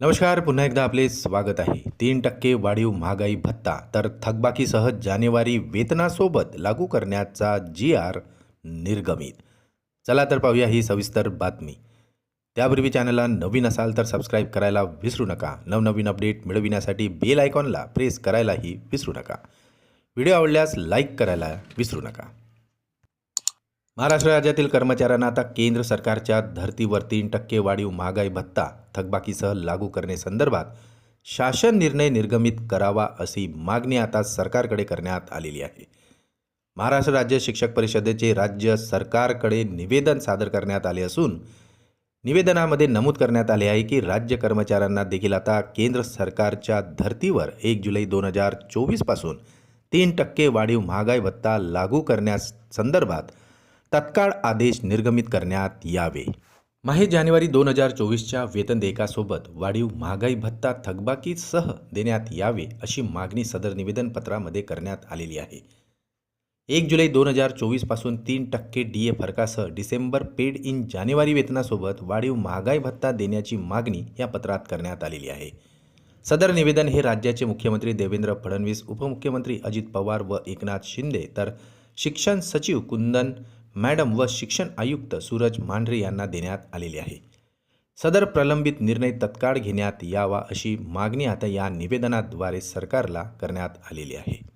नमस्कार पुन्हा एकदा आपले स्वागत आहे. तीन टक्के वाढीव महागाई भत्ता तर थकबाकीसह जानेवारी वेतनासोबत लागू करण्याचा जी आर निर्गमित. चला तर पाहूया ही सविस्तर बातमी. त्यापूर्वी चॅनलला नवीन असाल तर सबस्क्राईब करायला विसरू नका. नवनवीन अपडेट मिळविण्यासाठी बेल आयकॉनला प्रेस करायलाही विसरू नका. व्हिडिओ आवडल्यास लाईक करायला विसरू नका. महाराष्ट्र राज्यातील कर्मचाऱ्यांना आता केंद्र सरकारच्या धर्तीवर तीन टक्के वाढीव महागाई भत्ता थकबाकीसह लागू करण्यासंदर्भात शासन निर्णय निर्गमित करावा अशी मागणी आता सरकारकडे करण्यात आलेली आहे. महाराष्ट्र राज्य शिक्षक परिषदेचे राज्य सरकारकडे निवेदन सादर करण्यात आले असून निवेदनामध्ये नमूद करण्यात आले आहे की राज्य कर्मचाऱ्यांना देखील आता केंद्र सरकारच्या धर्तीवर एक जुलै दोन हजार चोवीसपासून तीन टक्के वाढीव महागाई भत्ता लागू करण्यास संदर्भात तत्काळ आदेश निर्गमित करण्यात यावे. माहे जानेवारी दोन हजार चोवीसच्या वेतन देयकासोबत वाढीव महागाई भत्ता थकबाकीसह देण्यात यावे अशी मागणी सदर निवेदनपत्रामध्ये करण्यात आलेली आहे. एक जुलै दोन हजार चोवीसपासून तीन टक्के डी ए फरकासह डिसेंबर पेड इन जानेवारी वेतनासोबत वाढीव महागाई भत्ता देण्याची मागणी या पत्रात करण्यात आलेली आहे. सदर निवेदन हे राज्याचे मुख्यमंत्री देवेंद्र फडणवीस उपमुख्यमंत्री अजित पवार व एकनाथ शिंदे तर शिक्षण सचिव कुंदन मॅडम व शिक्षण आयुक्त सूरज मांढरे यांना देण्यात आलेली आहे. सदर प्रलंबित निर्णय तत्काळ घेण्यात यावा अशी मागणी आता या निवेदनाद्वारे सरकारला करण्यात आलेली आहे.